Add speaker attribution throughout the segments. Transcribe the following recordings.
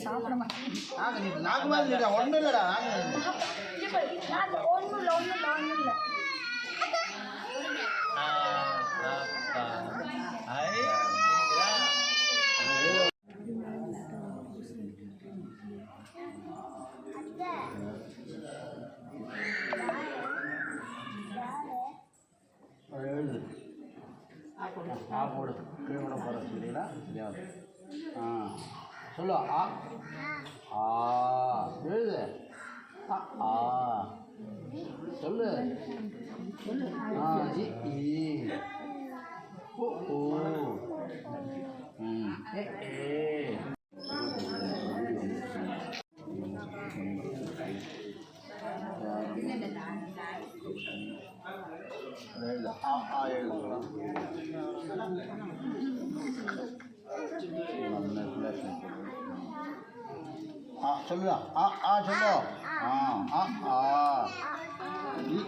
Speaker 1: ஏய், சாப்பிட மாட்டேன்
Speaker 2: நாக்கு நீட்டு ஒன்றும் இல்லைடா
Speaker 1: ஒன்றும் இல்லை ஒன்றும் இல்லை ஒன்றும் இல்லை
Speaker 2: ஆ போடு சொல்லிங்களா தெரியாது ஆ சொல்லு ஆ ஆ எழுது ஆ ஆ சொல்லு ஆ இ ஈ ஓ ஓ ம் ஏ ஏ எழுது ஆ ஆ எழுது ஆ சொல்லுடா. ஆ ஆ சொல்லு. ஆ ஆ ஆ. இ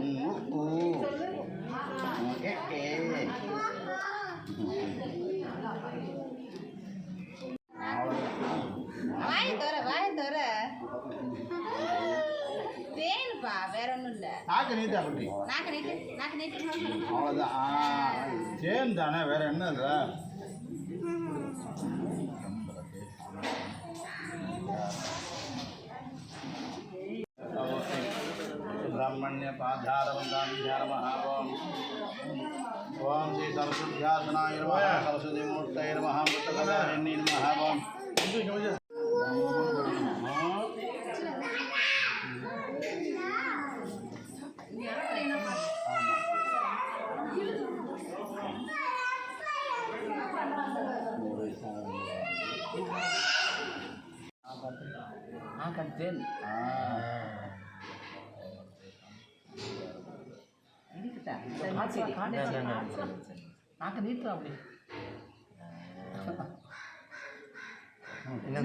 Speaker 2: ம், உ. ம், ஏ ஏ
Speaker 3: வாய தோற வாய தோற. வேணுப்பா வேற ஒன்றும் இல்லை.
Speaker 2: நாக்கு நீட்டா அப்படி
Speaker 3: நாக்கு நீட்டு நாக்கு நீட்டு.
Speaker 2: அவ்வளோதான் சேம் தானே வேற என்ன இல்லை சுப்பிரமணியபாதாரவந்தாமிharam ஓம் ஸ்ரீ சரஸ்வத்யாசனாய நம சரஸ்வதி மூர்த்தய நம முத்தகதாரிணி நம ஆ கட்டேன்
Speaker 4: ஆ ten ini kita kaca kaca akan itu apa
Speaker 5: இன்னும்